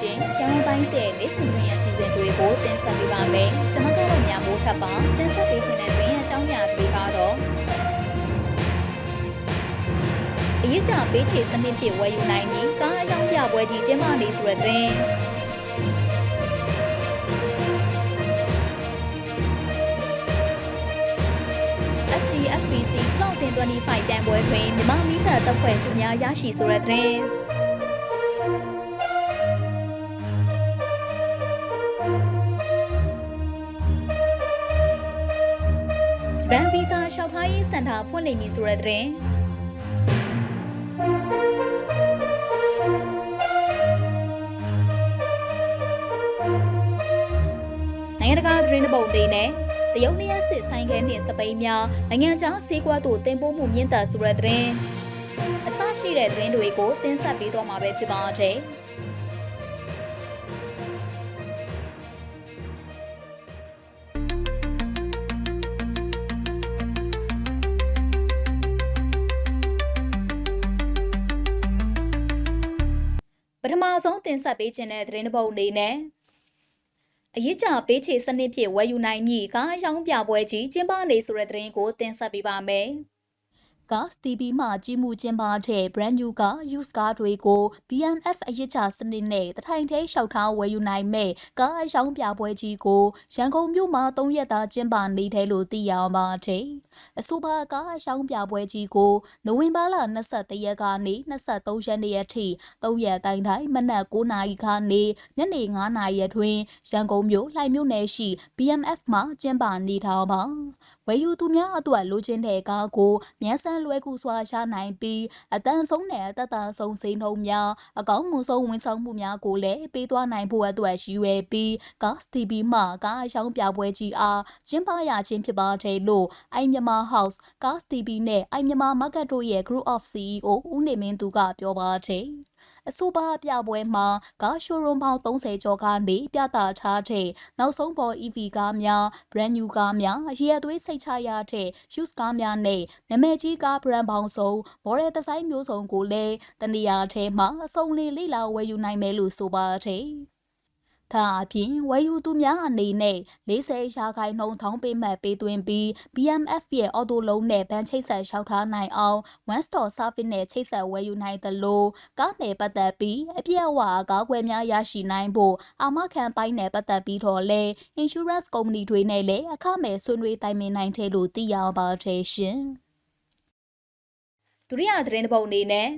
ရှင်ရန်ကုန်တိုင်းရဲ့နေ့စဉ်သတင်းအစီအစဉ်တွေကိုတင်ဆက်ပေးပါမယ်ကျွန်မကတော့ညမိုးထပ်ပါတင်ဆက်ပေးခြင်းတဲ့သတင်းအကြောင်းအရာတွေကတော့အရေးကြပေးချေစနစ်ဖြင့်ဝယ်ယူနိုင်ပြီးကားအကြောင်းပြပွဲကြီးကျင်းပနေဆိုတဲ့သတင်း STFPC လောက်စင်25တန်ပွဲတွင်မြမမီးတပ်တပ်ဖွဲ့စုများရရှိဆိုတဲ့သတင်း ဂျပန်ဗီဇာလျှောက်ထားရေးစင်တာဖွင့်လှစ်မည်ဆိုတဲ့သတင်းနိုင်ငံတကာသတင်းတစ်ပုဒ်လေးနဲ့တရုတ်လျှက်စစ်ဆိုင်ခဲနှင့်စပိန်များနိုင်ငံခြားဈေးကွက်သို့တင်ပို့မှုမြင့်တက်ဆိုတဲ့သတင်းအစရှိတဲ့သတင်းတွေကိုတင်ဆက်ပေးသွားမှာပဲဖြစ်ပါတယ်။ ဆုံးတင်ဆက်ပေးခြင်းတဲ့သတင်းတစ်ပုဒ်အနေနဲ့အရေးကြပေးချေစနစ်ဖြင့်ဝယ်ယူနိုင်မည့်ကားရောင်းပြပွဲကြီးကျင်းပနေဆိုတဲ့သတင်းကိုတင်ဆက်ပေးပါမယ်။ Gas TV မှကြီးမှုကျင်းပတဲ့ brand new က use car တွေကို BNF အရေးချစနစ်နဲ့တထိုင်ထဲလျှောက်ထားဝယ်ယူနိုင်မဲ့ကားအရောင်းပြပွဲကြီးကိုရန်ကုန်မြို့မှာ၃ရက်သားကျင်းပနေတယ်လို့သိရပါတယ်။အဆိုပါကားအရောင်းပြပွဲကြီးကိုနိုဝင်ဘာလ23ရက်ကနေ23ရက်နေ့အထိ၃ရက်တိုင်းတိုင်းမနက်9:00နာရီခန့်နေညနေ9:00နာရီအတွင်းရန်ကုန်မြို့လှိုင်မြို့နယ်ရှိ BMF မှာကျင်းပနေတာပါ။ ဝယ်ယူသူများအတွက်လိုချင်တဲ့ကားကိုမြန်ဆန်လွယ်ကူစွာရနိုင်ပြီးအတန်ဆုံးနဲ့အသက်သာဆုံးစိန်ထုံးများအကောင်းမှုဆုံးဝန်ဆောင်မှုများကိုလည်းပေးသွားနိုင်ဖို့အတွက်ရည်ရွယ်ပြီး Gas TV မှကားအရောင်းပြပွဲကြီးအားကျင်းပရခြင်းဖြစ်ပါတယ်လို့အိုင်မြန်မာ House Gas TV နဲ့အိုင်မြန်မာ Market တို့ရဲ့ Group of CEO ဦးနေမင်းသူကပြောပါတယ်။ အဆိုပါပြပွဲမှာကားရှိုးရုံးပေါင်း30ကျော်ကနေပြသထားတဲ့နောက်ဆုံးပေါ် EV ကားများ brand new ကားများအရေးအသွေးစိတ်ချရတဲ့ used ကားများနဲ့နာမည်ကြီးကား brand ပေါင်းစုံ model ဒီဇိုင်းမျိုးစုံကိုလည်းတနေရာထဲမှာအစုံလေးလိလာဝယ်ယူနိုင်မယ်လို့ဆိုပါတယ်။ ဒါအပြင်ဝယ်ယူသူများအနေနဲ့40ရာခိုင်နှုန်းထောင်းပေးမှတ်ပေးသွင်းပြီး BMF ရဲ့အော်တိုလုံးနဲ့ဗန်ချိတ်ဆက်လျှောက်ထားနိုင်အောင် one store service နဲ့ချိတ်ဆက်ဝယ်ယူနိုင်သလိုကားနယ်ပတ်သက်ပြီးအပြည့်အဝအကားကွယ်များရရှိနိုင်ဖို့အာမခံပိုင်းနယ်ပတ်သက်ပြီးတော့လဲ insurance company တွေနဲ့လည်းအခမဲ့ဆွေးနွေးတိုင်ပင်နိုင်တယ်လို့သိရပါတယ်ရှင်ဒုတိယသတင်းတစ်ပုဒ်အနေနဲ့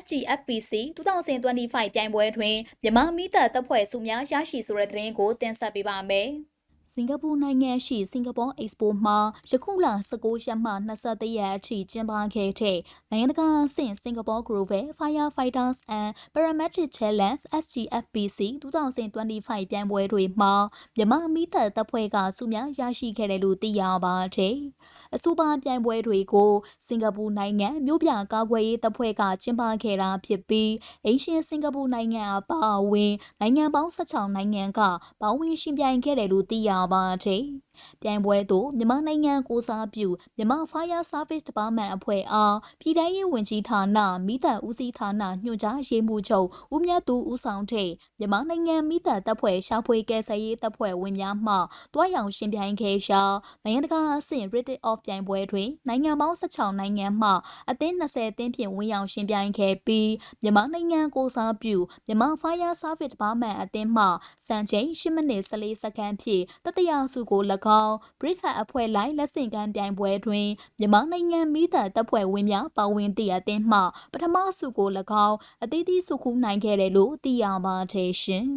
SGFPC 2025ပြိုင်ပွဲတွင်မြန်မာမိသက်တပ်ဖွဲ့စုများရရှိဆိုတဲ့သတင်းကိုတင်ဆက်ပေးပါမယ်။ စင်ကာပူနိုင်ငံရှိစင်ကာပူ Expo မှာယခုလ19ရက်မှ23ရက်အထိကျင်းပခဲ့တဲ့နိုင်ငံတကာအဆင့်စင်ကာပူ Global Firefighters and Paramedic Challenge SGFPC 2025ပြိုင်ပွဲတွေမှာမြန်မာမိသက်တပ်ဖွဲ့ကစုများရရှိခဲ့တယ်လို့သိရပါတယ်။အဆိုပါပြိုင်ပွဲတွေကိုစင်ကာပူနိုင်ငံမြို့ပြကာကွယ်ရေးတပ်ဖွဲ့ကကျင်းပခဲ့တာဖြစ်ပြီးအင်ရှင်စင်ကာပူနိုင်ငံအပါအဝင်နိုင်ငံပေါင်း16နိုင်ငံကပေါင်းဝင်ရှင်ပြိုင်ခဲ့တယ်လို့သိရပါတယ်။ ပြိုင်ပွဲသို့မြန်မာနိုင်ငံကိုစားပြုမြန်မာ Fire Service Department အဖွဲ့အားပြည်ထောင်ရေးဝန်ကြီးဌာနမိသက်ဦးစီးဌာနညွှန်ကြားရေးမှူးချုပ်ဦးမြတ်သူဦးဆောင်တဲ့မြန်မာနိုင်ငံမိသက်တပ်ဖွဲ့ရှာဖွေကယ်ဆယ်ရေးတပ်ဖွဲ့ဝင်များမှတွားရောင်ရှင်ပြိုင်ခဲ့ရာနိုင်ငံတကာအဆင့် Rated Off ပြိုင်ပွဲတွင်နိုင်ငံပေါင်း16နိုင်ငံမှအသင်း20အသင်းဖြင့်ဝင်ရောက်ရှင်ပြိုင်ခဲ့ပြီးမြန်မာနိုင်ငံကိုစားပြုမြန်မာ Fire Service Department အသင်းမှစံချိန်10မိနစ်14စက္ကန့်ဖြင့်တတိယဆုကို၎င်းဘရစ်ဟတ်အဖွဲ့လိုက်လက်ဆင့်ကမ်းပြိုင်ပွဲတွင်မြန်မာနိုင်ငံမိသားတပ်ဖွဲ့ဝင်များပါဝင်သည့်အသင်းမှပထမဆုကို၎င်းအသီးသီးဆုခူးနိုင်ခဲ့တယ်လို့သိရပါတယ်ရှင်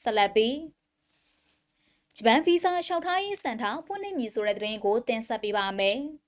ဆလပီဂျပန်ဗီဇာလျှောက်ထားရေးစံထားဖွင့်လှစ်မည်ဆိုတဲ့သတင်းကိုတင်ဆက်ပေးပါမယ်။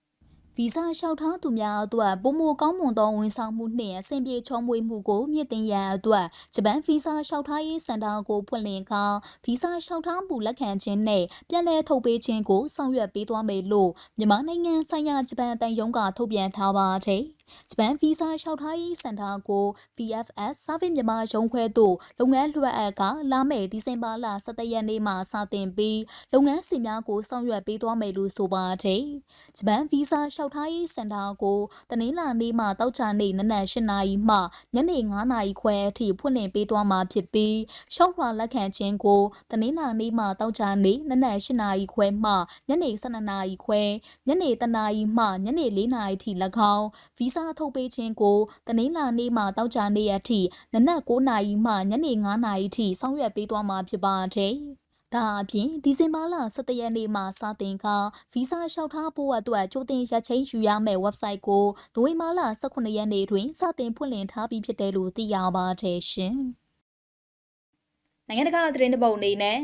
ဗီဇာလျှောက်ထားသူများအတွက်ပုံမကောင်းမွန်သောဝန်ဆောင်မှုနှင့်အဆင်ပြေချောမွေ့မှုကိုမြင့်တင်ရန်အတွက်ဂျပန်ဗီဇာလျှောက်ထားရေးစင်တာကိုဖွင့်လှစ်ခါဗီဇာလျှောက်ထားမှုလက်ခံခြင်းနဲ့ပြည်လဲထုတ်ပေးခြင်းကိုဆောင်ရွက်ပေးသွားမယ်လို့မြန်မာနိုင်ငံဆိုင်ရာဂျပန်တန်ယုံကထုတ်ပြန်ထားပါတယ်။ ဂျပန်ဗီဇာလျှောက်ထားရေးစင်တာကို VFS Service မြန်မာရုံးခွဲသို့လုပ်ငန်းလွှဲအပ်ကလာမယ့်ဒီဇင်ဘာလ17ရက်နေ့မှစတင်ပြီးလုပ်ငန်းစီများကိုဆောင်ရွက်ပေးသွားမယ်လို့ဆိုပါတယ်။ဂျပန်ဗီဇာလျှောက်ထားရေးစင်တာကိုတနင်္လာနေ့မှတောက်ချနေ့နနက်8နာရီမှညနေ9နာရီခွဲအထိဖွင့်လှစ်ပေးသွားမှာဖြစ်ပြီးရှောက်လွှာလက်ခံခြင်းကိုတနင်္လာနေ့မှတောက်ချနေ့နနက်8နာရီခွဲမှညနေ12နာရီခွဲညနေ3နာရီမှညနေ4နာရီထိ၎င်းဗီဇာထုတ်ပေးခြင်းကိုတနင်္လာနေ့မှတောက်ချနေ့အထိနနက်9နာရီမှညနေ9နာရီထိဆောင်ရွက်ပေးသွားမှာဖြစ်ပါတယ်။ဒါအပြင်ဒီဇင်ဘာလ17ရက်နေ့မှစတင်ကဗီဇာလျှောက်ထားဖို့အတွက်ကြိုတင်ရက်ချင်းယူရမယ့် website ကိုနိုဝင်ဘာလ18ရက်နေ့တွင်စတင်ဖွင့်လှစ်ထားပြီးဖြစ်တယ်လို့သိရပါတယ်ရှင်။နိုင်ငံတကာသတင်းတစ်ပုဒ်အနေနဲ့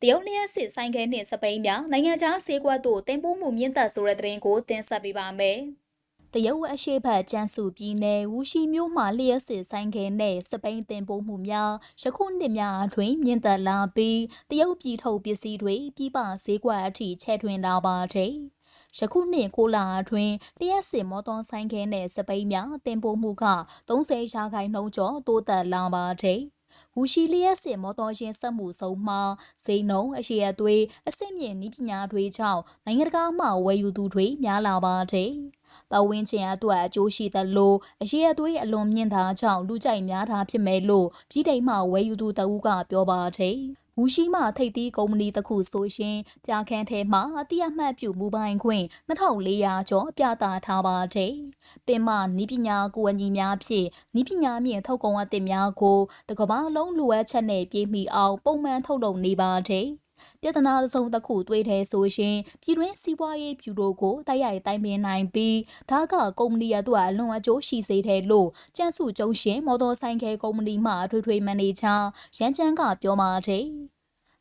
တရုတ်လျှက်စစ်ဆိုင်ခဲနှင့်စပိန်များနိုင်ငံခြားဆေးကွက်တို့တင်ပို့မှုမြင့်တက်ဆိုတဲ့သတင်းကိုတင်ဆက်ပေးပါမယ်။ တရုတ်အရှိတ်ဘက်ကျန်းစုပြည်နယ်ဝူရှိမြို့မှလျှက်စစ်ဆိုင်ခဲနဲ့စပိန်တင်ပို့မှုများယခုနှစ်များအတွင်းမြင့်တက်လာပြီးတရုတ်ပြည်ထုတ်ပစ္စည်းတွေပြည်ပဈေးကွက်အထိချဲ့ထွင်လာပါတယ်။ယခုနှစ်ကိုလာအတွင်းလျှက်စစ်မော်တော်ဆိုင်ခဲနဲ့စပိန်များတင်ပို့မှုက30ရာခိုင်နှုန်းကျော်တိုးတက်လာပါတယ်။ဝူရှိလျက်စစ်မော်တော်ယာဉ်စက်မှုဆုံးမှာဇိန်နုံအရှိအသွေးအစစ်မြင့်နည်းပညာတွေကြောင့်နိုင်ငံတကာမှဝယ်ယူသူတွေများလာပါတယ်။ပဝင်းချင်အတွက်အကျိုးရှိသလိုအရှိအသွေးအလွန်မြင့်တာကြောင့်လူကြိုက်များတာဖြစ်မယ်လို့ပြည်ထိုင်မှဝယ်ယူသူတအူးကပြောပါတယ်။မူရှိမှထိပ်သီးကုမ္ပဏီတစ်ခုဆိုရှင်ပြခန်းထဲမှာအတိအမှတ်ပြုမူပိုင်ခွင့်2400ကျော်ပြသထားပါတယ်။ပင်မနီးပညာကိုအညီများဖြင့်နီးပညာမြင့်ထုတ်ကုန်အသစ်များကိုတကဘာလုံးလိုအပ်ချက်နဲ့ပြည့်မီအောင်ပုံမှန်ထုတ်လုပ်နေပါတယ်။ ပြဿနာစုံတစ်ခုတွေ့တယ်ဆိုရင်ပြည်တွင်းစီးပွားရေးဖြူတို့ကိုတိုက်ရိုက်တိုင်ပင်နိုင်ပြီးဒါကကုမ္ပဏီအတွက်အလွန်အကျိုးရှိစေတယ်လို့ကျန်းစုကျုံရှင်မော်တော်ဆိုင်ကယ်ကုမ္ပဏီမှအထွေထွေမန်နေဂျာရန်ချန်းကပြောပါတယ်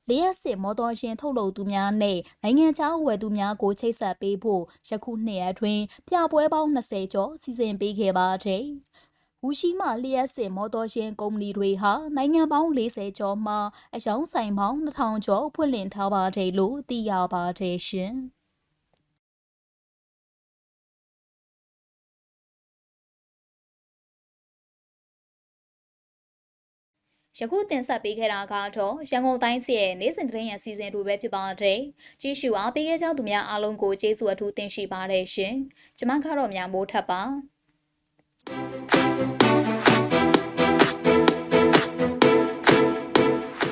လျှက်စစ်မော်တော်ယာဉ်ထုတ်လုပ်သူများနဲ့နိုင်ငံခြားဝယ်သူများကိုချိတ်ဆက်ပေးဖို့ယခုနှစ်အတွင်းပြပွဲပေါင်း20ကျော်စီစဉ်ပေးခဲ့ပါတယ်။ ဝူရှိမှလျှက်စစ်မော်တော်ယာဉ်ကုမ္ပဏီတွေဟာနိုင်ငံပေါင်း40ကျော်မှအယောင်ဆိုင်ပေါင်း2000ကျော်ဖွင့်လှစ်ထားပါတယ်လို့သိရပါတယ်ရှင်။ယခုတင်ဆက်ပေးခဲ့တာကတော့ရန်ကုန်တိုင်းစီရဲ့နေ့စဉ်သတင်းရစီစဉ်တို့ပဲဖြစ်ပါတယ်။ကြည့်ရှုအားပေးခဲ့ကြသူများအားလုံးကိုကျေးဇူးအထူးတင်ရှိပါတယ်ရှင်။ကျွန်မကတော့များမိုးထပ်ပါ။